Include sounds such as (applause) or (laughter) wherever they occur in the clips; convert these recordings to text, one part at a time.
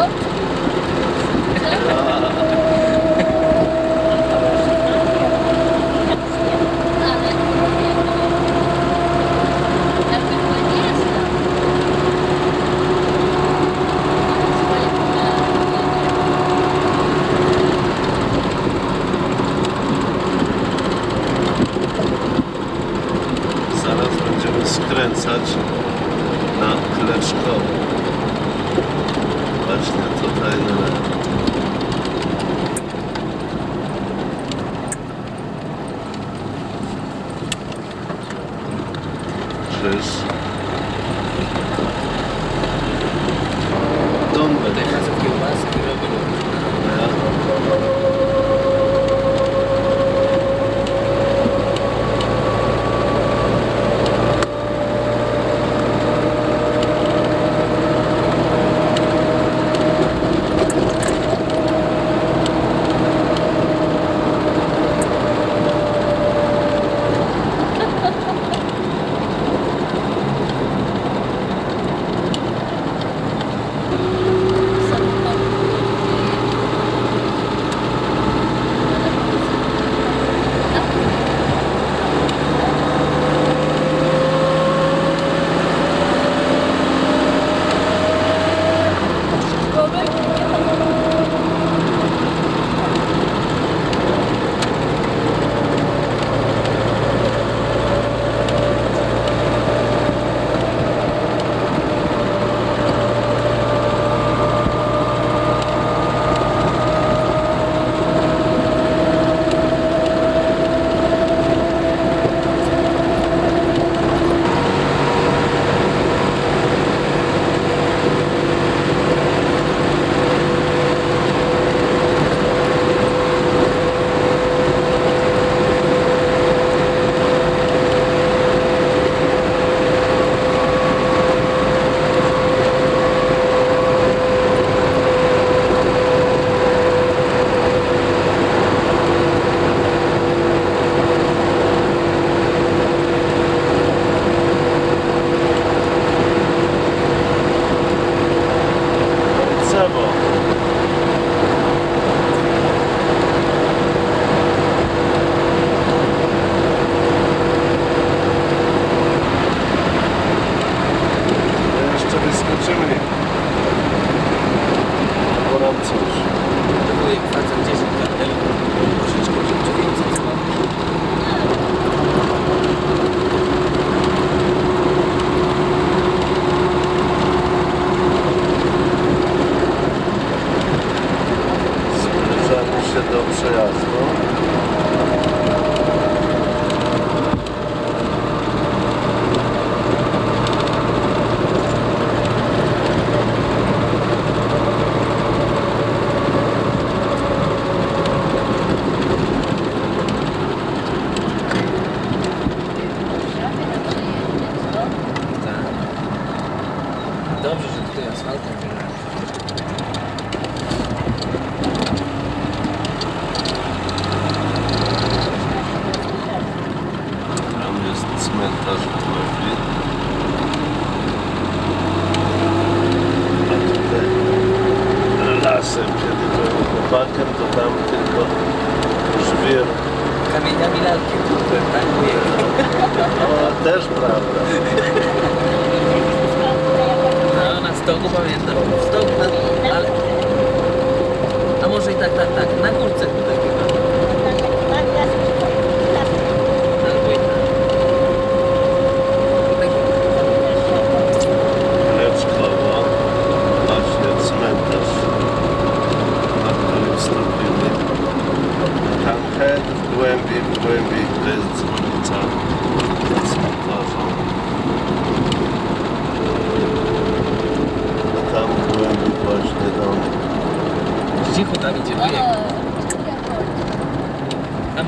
Zaraz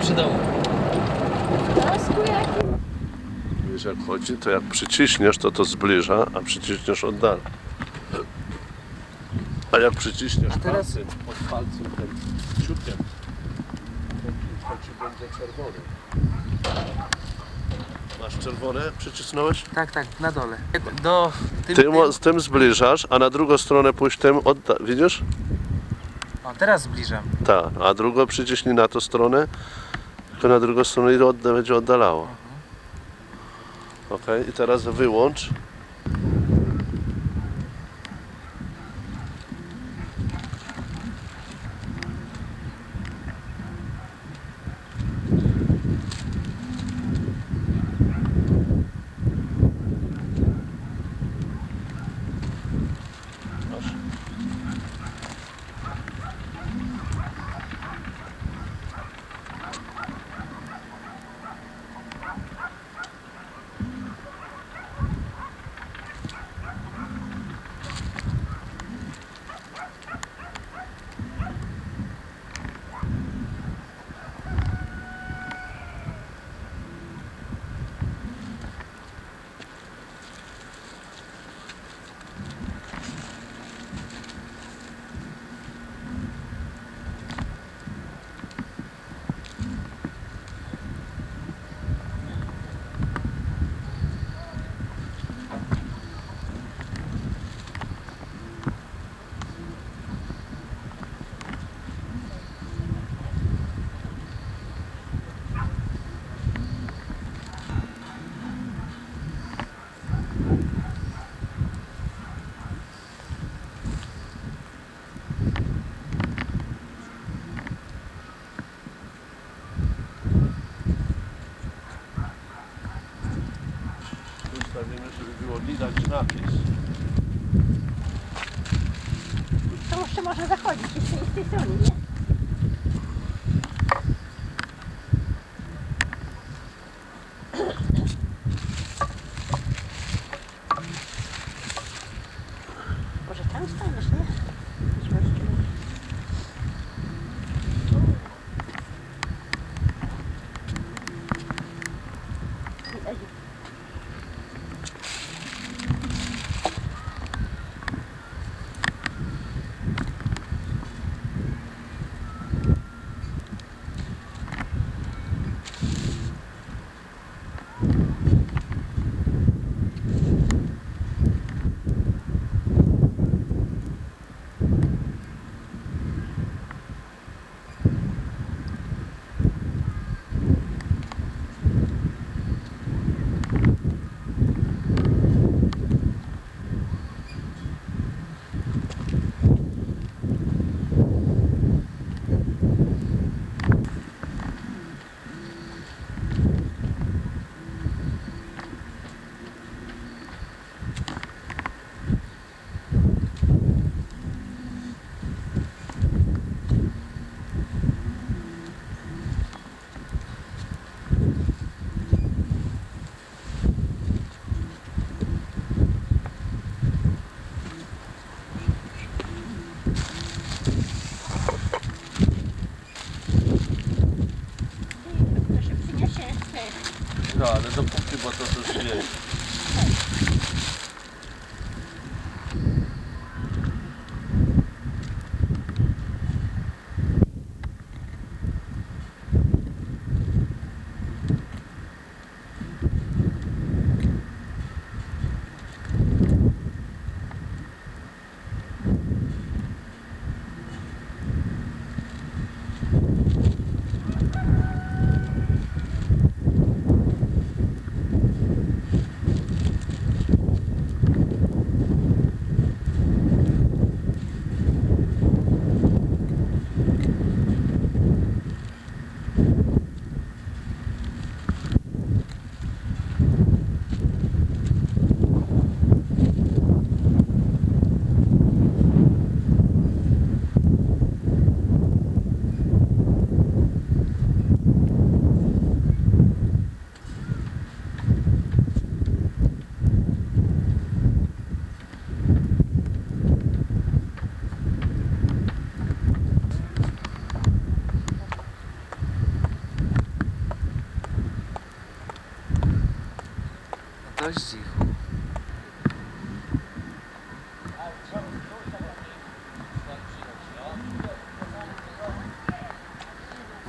przydało. Wiesz jak chodzi, to jak przyciśniesz, to to zbliża, a przyciśniesz oddala. A jak przyciśniesz a teraz... palcem, pod palcem tym ciukiem, to ci będzie czerwony. Masz czerwone? Przycisnąłeś? Tak, tak, na dole. Do, tym, tym, tym. Z tym zbliżasz, a na drugą stronę pójść tym, odda- widzisz? O, teraz zbliżam. Tak, a drugą przyciśnij na tą stronę to na drugą stronę i odda, będzie oddalało. Mhm. Ok, i teraz wyłącz.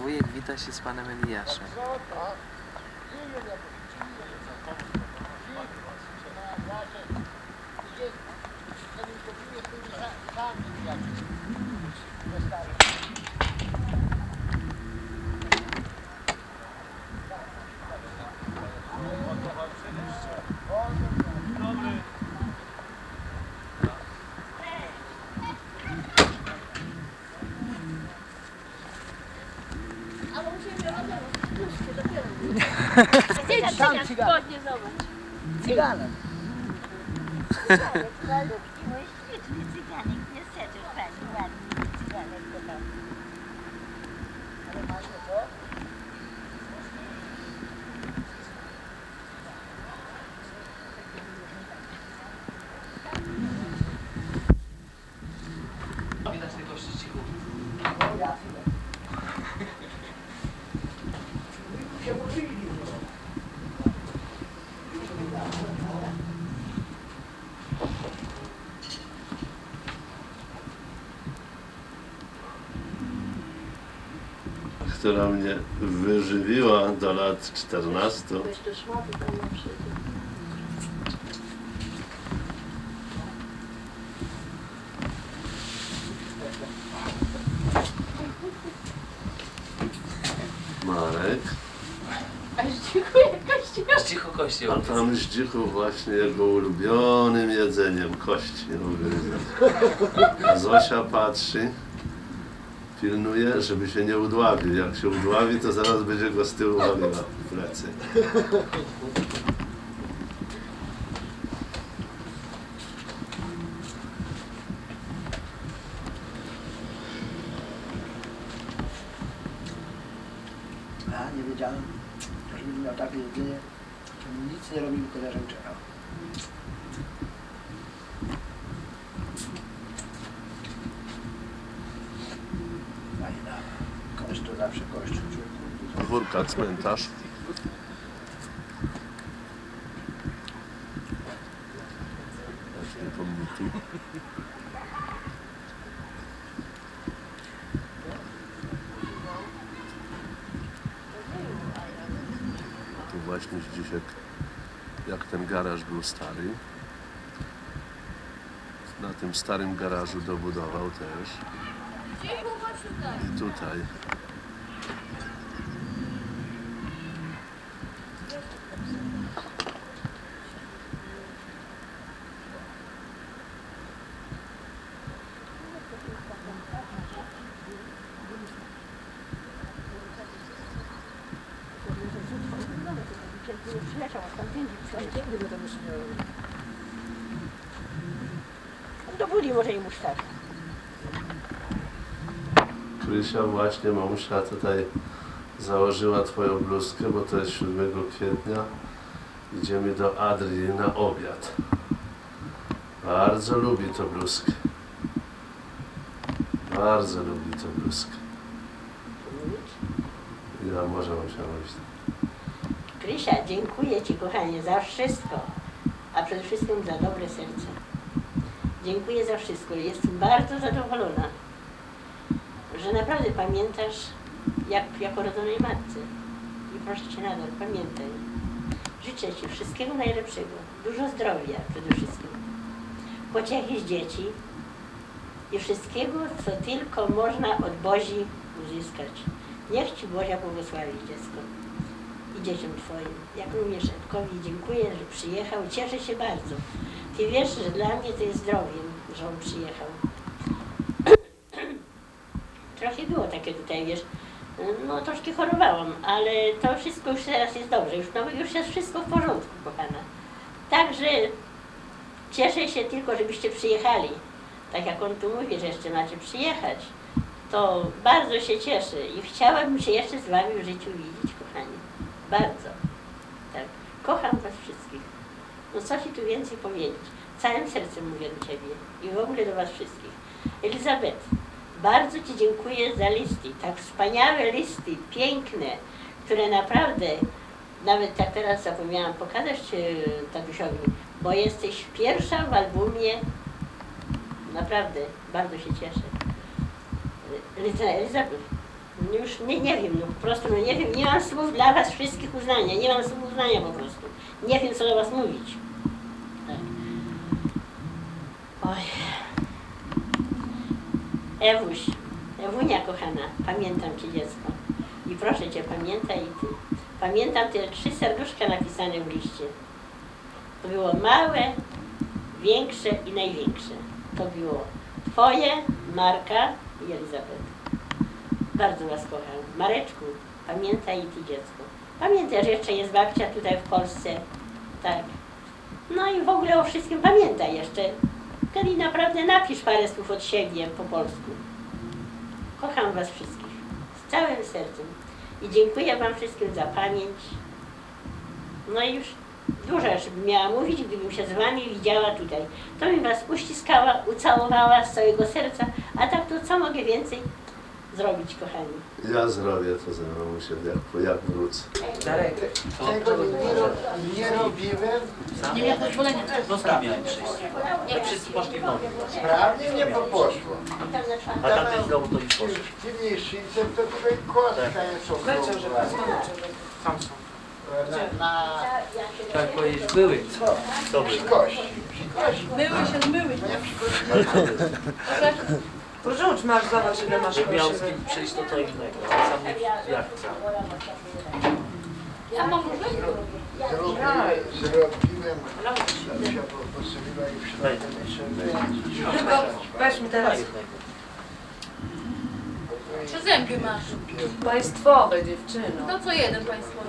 Wujek wita się z panem Eliaszem. Thank you. сам цыган. Цыгана. Która mnie wyżywiła do lat 14. Jeszcze szmaty tam ma przyjdzie. Marek, Aż dziękuję, kościół. Cicho kościół. a tam Zdzichu właśnie jego ulubionym jedzeniem kości. A (laughs) Zosia patrzy, pilnuje, żeby się nie udławił. Jak się udławi, to zaraz będzie go z tyłu waliła w plecy. Ja nie wiedziałem, że gdybym miał takie jedzenie, to bym nic nie robił, tylko leżał i czekał. Fajna. Kość to zawsze kość człowieku. Dwórka, cmentarz. Właśnie pomniki. Tu właśnie dzisiaj, jak ten garaż był stary. Na tym starym garażu dobudował też. I tutaj. Przyleciał, a tam pięć Nigdy by to już nie robił. Do buli może i mu stać. Krysia właśnie, mamusia tutaj założyła twoją bluzkę, bo to jest 7 kwietnia. Idziemy do Adrii na obiad. Bardzo lubi tą bluzkę. Bardzo lubi tą bluzkę. Ja może mam się mówić. Krysia, dziękuję Ci kochanie za wszystko, a przede wszystkim za dobre serce. Dziękuję za wszystko. Jestem bardzo zadowolona, że naprawdę pamiętasz jak, jak o rodzonej matce. I proszę Cię nadal, pamiętaj. Życzę Ci wszystkiego najlepszego, dużo zdrowia przede wszystkim, pociechy z dzieci i wszystkiego, co tylko można od Bozi uzyskać. Niech Ci Bozia błogosławi dziecko i dzieciom Twoim, jak również Edkowi dziękuję, że przyjechał. Cieszę się bardzo. Ty wiesz, że dla mnie to jest zdrowiem, że on przyjechał. Takie tutaj, wiesz, no troszkę chorowałam, ale to wszystko już teraz jest dobrze, już, no, już jest wszystko w porządku, kochana. Także cieszę się tylko, żebyście przyjechali. Tak jak on tu mówi, że jeszcze macie przyjechać, to bardzo się cieszę i chciałabym się jeszcze z Wami w życiu widzieć, kochani. Bardzo. Tak. Kocham Was wszystkich. No co Ci tu więcej powiedzieć? Całym sercem mówię do Ciebie i w ogóle do Was wszystkich. Elizabeth, bardzo Ci dziękuję za listy. Tak wspaniałe listy, piękne, które naprawdę, nawet tak teraz zapomniałam pokazać e, tatusiowi, bo jesteś pierwsza w albumie. Naprawdę, bardzo się cieszę. Eliza- Elizabeth, już nie, nie wiem, no po prostu no nie wiem, nie mam słów dla was wszystkich uznania, nie mam słów uznania po prostu. Nie wiem, co do was mówić. Tak. Oj. Ewuś, Ewunia kochana, pamiętam cię dziecko. I proszę cię, pamiętaj i ty. Pamiętam te trzy serduszka napisane w liście. To było małe, większe i największe. To było twoje, Marka i Elizabeth. Bardzo was kocham. Mareczku, pamiętaj i ty dziecko. Pamiętaj, że jeszcze jest babcia tutaj w Polsce. Tak. No i w ogóle o wszystkim pamiętaj jeszcze. Kiedy naprawdę napisz parę słów od siebie po polsku. Kocham was wszystkich. Z całym sercem. I dziękuję wam wszystkim za pamięć. No i już dużo jeszcze bym miała mówić, gdybym się z wami widziała tutaj. To bym was uściskała, ucałowała z całego serca, a tak to co mogę więcej zrobić, kochani? Ja zrobię to ze mną się, jak, jak wrócę. Darek, Tego nie, ro, nie robiłem, Nie miałem pozwolenia. Miałem przyjść. Jak wszyscy poszli w nogi. sprawnie nie poszło. A tamten znowu to poszedł. Tym niższyńcem to tutaj kostka jest okrągła. Na, na tak powiedzieć, były. Dobry. przy kości, przy kości. Myły się, zmyły. Ja przy kości. Porzuć, masz, zobacz ile masz Jak miał z kości. kim przyjść, to co innego. A sam nie jak chce. Ja mam różne? Zrobiłem, zrobiłem, Danusia po- postawiła i jeszcze Tylko weź mi teraz. Trzy zęby masz. Państwowe dziewczyno. To co jeden państwo.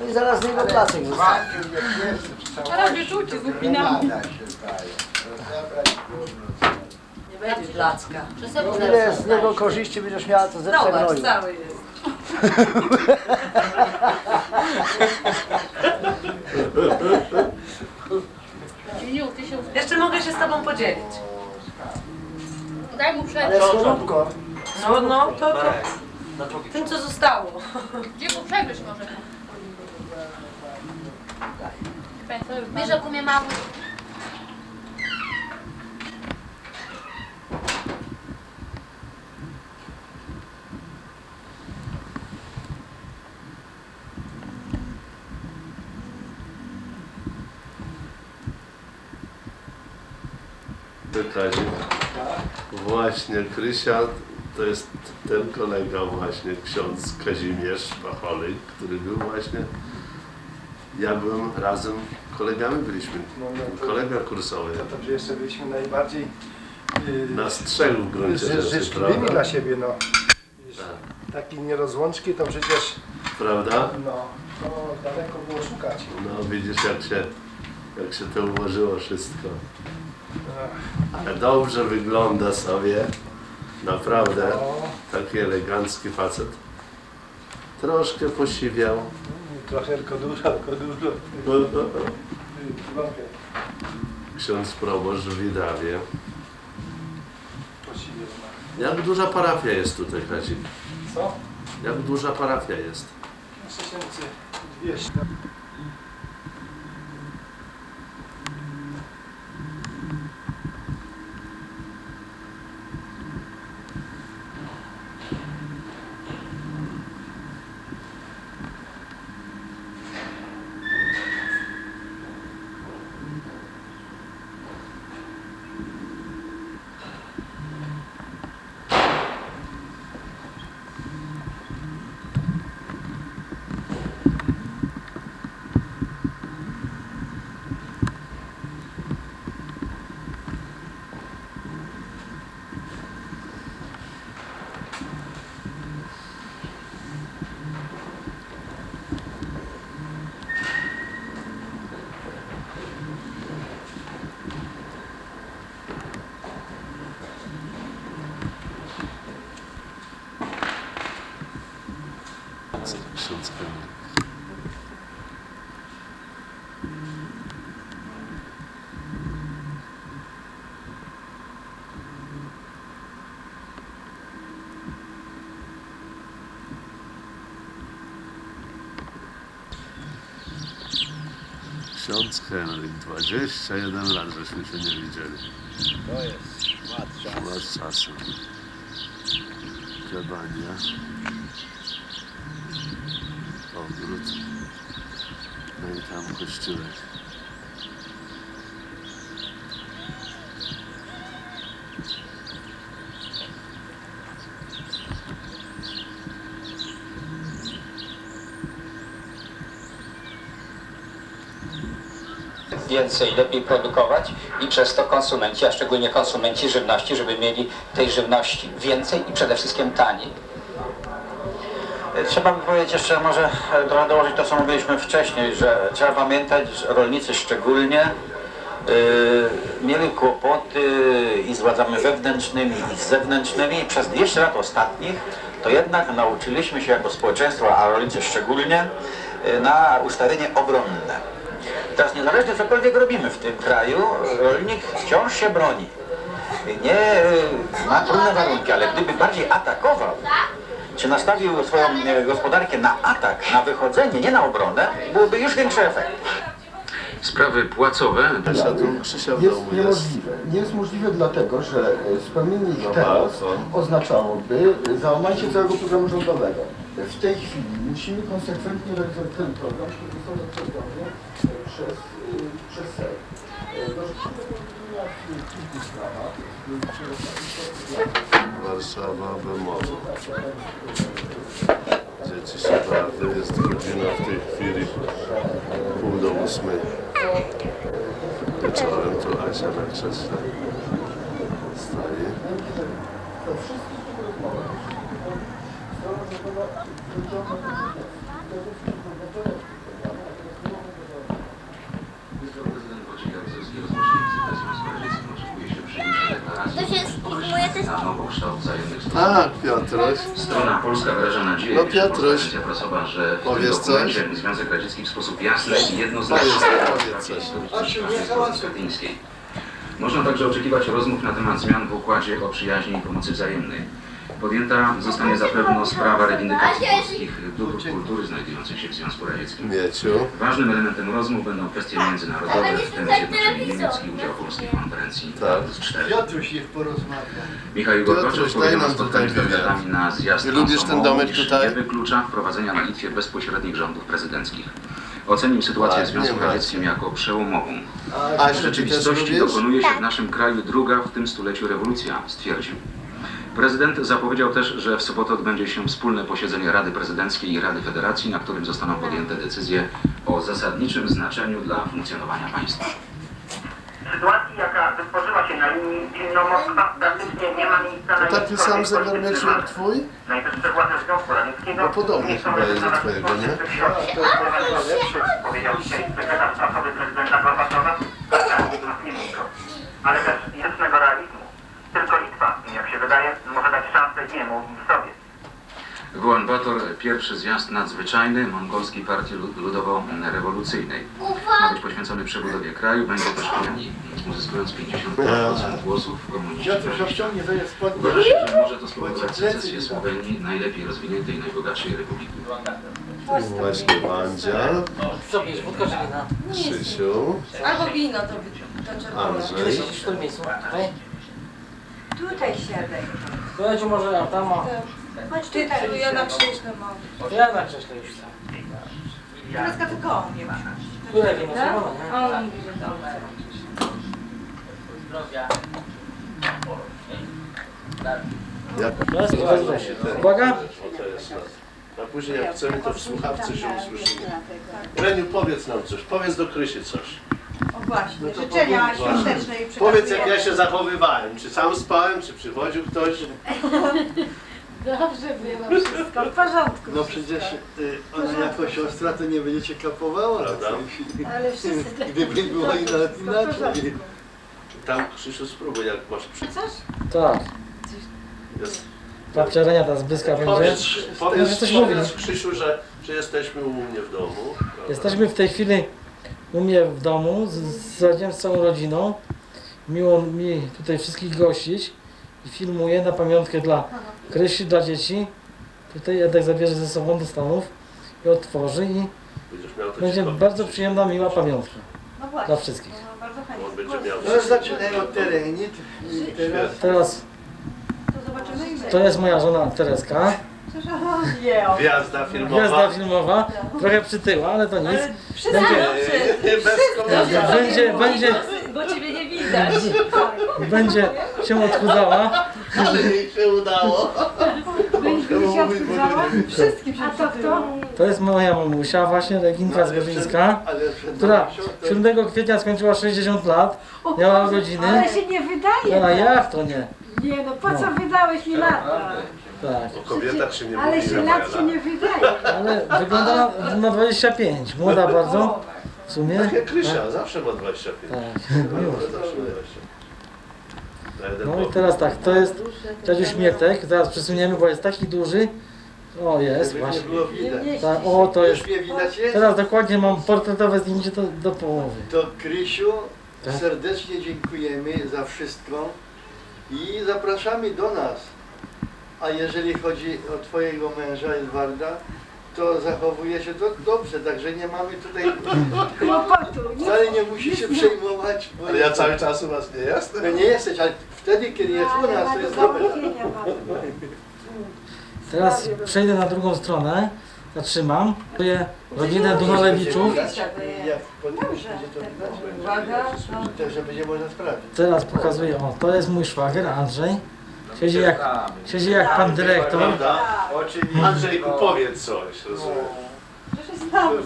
No i zaraz z niego placek zostanie. jak jest, to cała Teraz wyczucie z gromada się zdaje. Rozebrać gówno. Będzie placka. Ile z niego korzyści będziesz miała, to ze Zobacz, przegnoju. cały jest. Ty się Jeszcze mogę się z tobą podzielić. Daj mu Ale przegryźć. skorupko, No, no, to, to drugi tym co zostało. Gdzie mu przegryźć może? Wiesz, jak umie mały. Kazik. Właśnie Krysia to jest ten kolega właśnie, ksiądz Kazimierz Pacholik, który był właśnie, ja byłem razem, kolegami byliśmy, No, no, kolega kursowy, to, że jeszcze byliśmy najbardziej yy, nas trzech w gruncie rzeczy, życzliwymi dla siebie, no. Tak. Taki nierozłączki to przecież, Prawda? no, to daleko było szukać. No widzisz jak się, jak się to ułożyło wszystko. Ale dobrze wygląda sobie, naprawdę, No, taki elegancki facet. Troszkę posiwiał. trochę tylko dużo, tylko dużo. Ksiądz proboszcz w Widawie. Jak duża parafia jest tutaj, Kazik? Co? Jak duża parafia jest? 3200. Ksiądz Kamil. Ksiądz Henryk, 21 lat żeśmy się nie widzieli. to jest ład czas. Masz czasu. Plebania. Ogród. No i tam kościółek. Więcej, lepiej produkować i przez to konsumenci, a szczególnie konsumenci żywności, żeby mieli tej żywności więcej i przede wszystkim taniej. Trzeba by powiedzieć jeszcze może e, trochę dołożyć to, co mówiliśmy wcześniej, że trzeba pamiętać, że rolnicy szczególnie y, mieli kłopoty i z władzami wewnętrznymi i z zewnętrznymi i przez 200 lat ostatnich to jednak nauczyliśmy się jako społeczeństwo, a rolnicy szczególnie, y, na ustawienie obronne. Teraz niezależnie cokolwiek robimy w tym kraju, rolnik wciąż się broni. Nie y, ma trudne warunki, ale gdyby bardziej atakował, czy nastawił swoją e, gospodarkę na atak, na wychodzenie, nie na obronę, byłby już większy efekt. Sprawy płacowe Jest niemożliwe. Nie jest możliwe dlatego, że e, spełnienie ich No teraz bardzo. oznaczałoby załamanie całego programu rządowego. W tej chwili musimy konsekwentnie realizować ten program, który został e, przez, e, przez Sejm. E, Warszawa Bemowo. Dzieci się bawią, jest godzina w tej chwili pół do ósmej. Wieczorem tu Asia na krześle stoi. Tak, Piotruś. Strona polska wyraża nadzieję, No, Piotruś, agencja prasowa, że w powiesz tym coś? dokumencie Związek Radziecki w sposób jasny i jednoznaczny coś. Można także oczekiwać rozmów na temat zmian w układzie o przyjaźni i pomocy wzajemnej. Podjęta zostanie zapewne sprawa reivindykacji polskich dóbr kultury znajdujących się w Związku Radzieckim. Mieciu. Ważnym elementem rozmów będą kwestie międzynarodowe, w tym zjednoczenie Niemiec i udział Polski w konferencji Tak. plus 4. Piotruś niech porozmawia. Michał daj powiedział na spotkaniu z kandydatami na zjazd lubisz ten domek tutaj? Nie wyklucza wprowadzenia na Litwie bezpośrednich rządów prezydenckich. Ocenił sytuację Tak, w Związku. Radzieckim jako przełomową. Asiu, W rzeczywistości dokonuje się w naszym kraju druga w tym stuleciu rewolucja, stwierdził. Prezydent zapowiedział też, że w sobotę odbędzie się wspólne posiedzenie Rady Prezydenckiej i Rady Federacji, na którym zostaną podjęte decyzje o zasadniczym znaczeniu dla funkcjonowania państwa. W sytuacji, jaka wytworzyła się na linii Wilno-Moskwa, praktycznie nie ma miejsca na To taki sam jakiekolwiek zegar polityczny meczu walk. jak twój? Najwyższe władze Związku Radzieckiego No podobny nie chcą chyba jest do twojego, nie? tych środków. Powiedział dzisiaj sekretarz prasowy prezydenta Gorbaczowa, Maslienko. Ale też jasnego realizmu. Tylko Litwa, jak się wydaje, może dać szansę jemu i sobie. W Ulaanbaatar pierwszy zjazd nadzwyczajny Mongolskiej Partii Lud- Ludowo-Rewolucyjnej. Ma być poświęcony przebudowie kraju, będzie też pełni, uzyskując 50% głosów spodnie. Uważa się, że może to spowodować secesję Słowenii, najlepiej rozwiniętej i najbogatszej republiki. Właśnie Wandzia, Co bierz, wódka czy wina? Krzysiu, Albo wino to, to czerwone. Andrzej. siedzisz w którym miejscu? Tutaj? Tutaj siadaj. To ja ci może ja tam, a Chodź ty, tu ja na krześle mam. to ja na krześle już chcę. Kreska tylko on nie ma. Które? Tak? Czerwone, nie? A on mówi, że dobrze. Jest. Uwaga. O, to jest nas. A później jak chcemy, to w słuchawce się usłyszymy. Reniu, powiedz nam coś, powiedz do Krysi coś. O właśnie, życzenia świąteczne i Powiedz jak ja się zachowywałem, czy sam spałem, czy przychodził ktoś. (laughs) Dobrze było wszystko. W porządku. No przecież y, ona jako siostra to nie będzie cię kapowała. Prawda? Ale wszyscy (laughs) tak Gdyby było ina- inaczej. Tam Krzysiu spróbuj, jak masz przy... Tak. Jest. Renia ta z Bryska będzie. Powiedz, powiedz, mówi. powiedz Krzysiu, że, że jesteśmy u mnie w domu. prawda? Jesteśmy w tej chwili u mnie w domu z, z, Radziem, z całą rodziną. Miło mi tutaj wszystkich gościć i filmuję na pamiątkę dla Krysi, dla dzieci. Tutaj Edek zabierze ze sobą do Stanów i otworzy i Będziesz miał to będzie ciekawe. bardzo przyjemna, miła pamiątka No właśnie. dla wszystkich. No, bardzo On chętnie. będzie miał No od terenie. i Teraz Teraz To zobaczymy i to jest moja żona Tereska. Nie, o. Gwiazda filmowa. Gwiazda filmowa, trochę przytyła, ale to nic. Ale wszyscy Będzie, Nie, bez komentarza. będzie, będzie, Bo ciebie nie widać. będzie się odchudzała. Ale jej się udało. się odkurzała? Wszystkim się A to kto? To jest moja mamusia, właśnie Reginka Zgorzyńska, Ale przed która mamusią to 7 kwietnia skończyła 60 lat, miała urodziny. Ale się nie wydaje. A jak to nie? Nie no, po co wydałeś mi lata? Tak. O kobietach się nie Ale mówi, się że lat się nie wydaje. Ale wygląda na, na 25, młoda bardzo. W sumie. Tak jak Krysia, zawsze ma 25. Tak, Zawsze ma 25. Na jeden No i teraz tak, to jest Dziadziuś Mietek, zaraz przesuniemy, bo jest taki duży. O, jest właśnie. było widać. Tak, o, to jest. Widać jest? Teraz dokładnie mam portretowe zdjęcie do, do połowy. To Krysiu, Tak. serdecznie dziękujemy za wszystko i zapraszamy do nas. A jeżeli chodzi o Twojego męża Edwarda, to zachowuje się to dobrze, także nie mamy tutaj, Kłopotu. wcale nie musi się przejmować. Bo Ale ja cały czas u was nie jestem. No nie jesteś, ale wtedy, kiedy jest u nas, to jest dobre. Teraz przejdę na drugą stronę, zatrzymam. Czuję rodzinę Dunalewiczów. Jak potem będzie to Uwaga, no. też, że będzie można sprawdzić. Teraz pokazuję, o, to jest mój szwagier Andrzej. Siedzi jak, siedzi jak pan dyrektor. Prawda? Andrzejku, powiedz coś. rozumiem.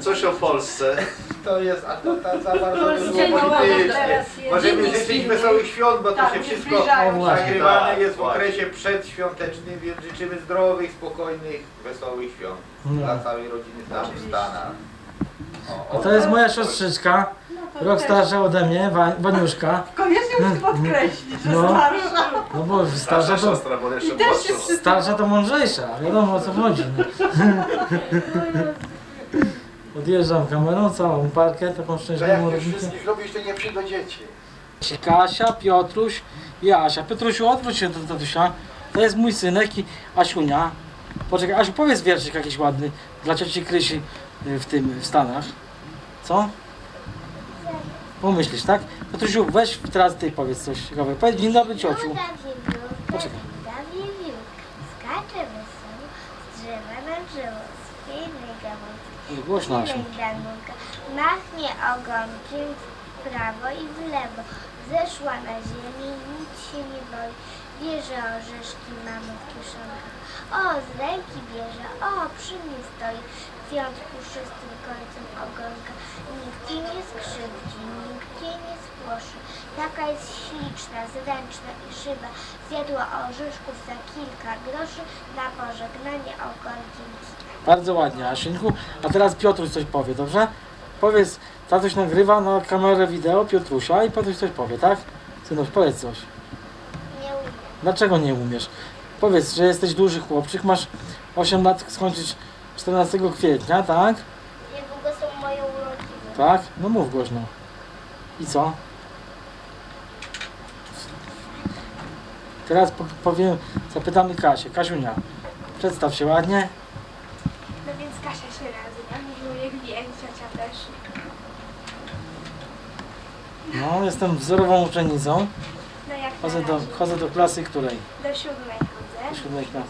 Coś o Polsce. To jest, a to ta za bardzo Dzień było teraz jest Możemy dziennik życzyć wesołych świąt, bo to Tak, się nie wszystko zbliżają się. nagrywane Tak, jest w właśnie. okresie przedświątecznym, więc życzymy zdrowych, spokojnych, wesołych świąt No. dla całej rodziny tam w Stanach. A to jest moja siostrzyczka, rok starsza ode mnie, Wa- Waniuszka. Koniecznie muszę podkreślić, że No. starsza. No bo Starsza starsza to, siostra, bo jeszcze I też się młodsza. starsza to mądrzejsza, wiadomo o co chodzi. No. (laughs) Odjeżdżam kamerą, całą parkę, taką Że szczęśliwą jak już rodzinkę. wszystkich robisz, to nie przyjdą dzieci. Kasia, Piotruś i Asia. Piotrusiu, odwróć się do tatusia. To jest mój synek i Asiunia. Poczekaj, Asiu, powiedz wierszyk jakiś ładny dla cioci Krysi y, w tym, w Stanach. Co? Pomyślisz, tak? Piotrusiu, weź teraz ty powiedz coś ciekawego. Powiedz dzień dobry ciociu. Poczekaj. Skacze wesoło, z drzewa na drzewo, z jednej gałązki. Głośno, Asiu. Machnie ogonkiem w prawo i w lewo. Zeszła na ziemi, nic się nie boi. Bierze orzeszki mamy w kieszonkach. O, z ręki bierze, o, przy mnie stoi. Kwiąt puszystym końcem ogonka. Nikt jej nie skrzywdzi, nikt jej nie spłoszy. Taka jest śliczna, zręczna i szyba. Zjadła orzeszków za kilka groszy na pożegnanie ogonkiem. Bardzo ładnie, Asieńku. A teraz Piotruś coś powie, dobrze? Powiedz, tatuś nagrywa na kamerę wideo Piotrusia i Piotruś coś powie, tak? Synuś, powiedz coś. Nie umiem. Dlaczego nie umiesz? Powiedz, że jesteś duży chłopczyk, masz 8 lat, skończyć 14 kwietnia, tak? Niedługo są moje urodziny. Tak? No mów głośno. I co? Teraz po- powiem, zapytamy Kasię. Kasiunia, przedstaw się ładnie. No więc Kasia się nazywa, wujek wie, ciocia też. No, jestem wzorową uczennicą. No jak Chodzę do, razie. chodzę do klasy której? do siódmej chodzę. Do siódmej klasy.